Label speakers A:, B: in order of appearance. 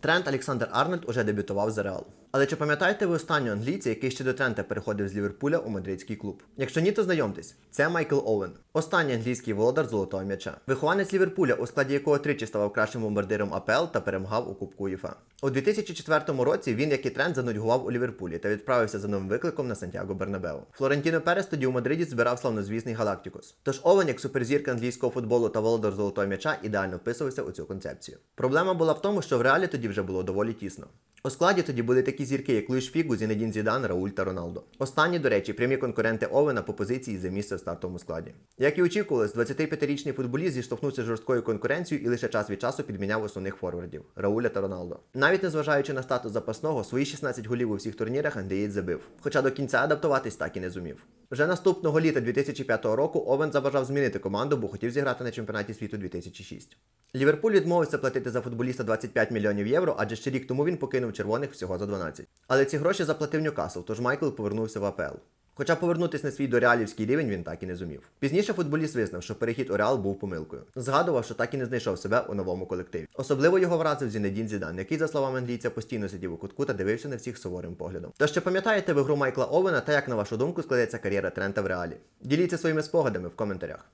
A: Трент Олександр Арнольд уже дебютував за Реал. Але чи пам'ятаєте ви останнього англійця, який ще до Трента переходив з Ліверпуля у мадридський клуб? Якщо ні, то знайомтесь, це Майкл Оуен, останній англійський володар золотого м'яча. Вихованець Ліверпуля, у складі якого тричі ставав кращим бомбардиром АПЛ та перемагав у Кубку УЄФА. У 2004 році він, як і Трент, занудьгував у Ліверпулі та відправився за новим викликом на Сантьяго Бернабеу. Флорентіно Перес тоді у Мадриді збирав славнозвісний Галактикос. Тож Овен, як суперзірка англійського футболу та володар золотого м'яча, ідеально вписувався у цю концепцію. Проблема була в тому, що в реалі тоді вже було доволі тісно. У складі тоді були такі зірки, як Луїш Фігу, Зінедін Зідан, Рауль та Роналдо. Останні, до речі, прямі конкуренти Овена по позиції за місце в стартовому складі. Як і очікувалось, 25-річний футболіст зіштовхнувся з жорсткою конкуренцією і лише час від часу підміняв основних форвардів Рауля та Роналдо. Навіть незважаючи на статус запасного, свої 16 голів у всіх турнірах англієць забив. Хоча до кінця адаптуватись так і не зумів. Вже наступного літа 2005 року Овен забажав змінити команду, бо хотів зіграти на чемпіонаті світу 2006. Ліверпуль відмовився платити за футболіста 25 мільйонів євро, адже ще рік тому він покинув червоних всього за 12. Але ці гроші заплатив Ньюкасл, тож Майкл повернувся в АПЛ. Хоча повернутися на свій дореалівський рівень він так і не зумів. Пізніше футболіст визнав, що перехід у Реал був помилкою. Згадував, що так і не знайшов себе у новому колективі. Особливо його вразив Зінедін Зідан, який, за словами англійця, постійно сидів у кутку та дивився на всіх суворим поглядом. Тож чи пам'ятаєте ви гру Майкла Овена та як на вашу думку складеться кар'єра Трента в реалі? Діліться своїми спогадами в коментарях.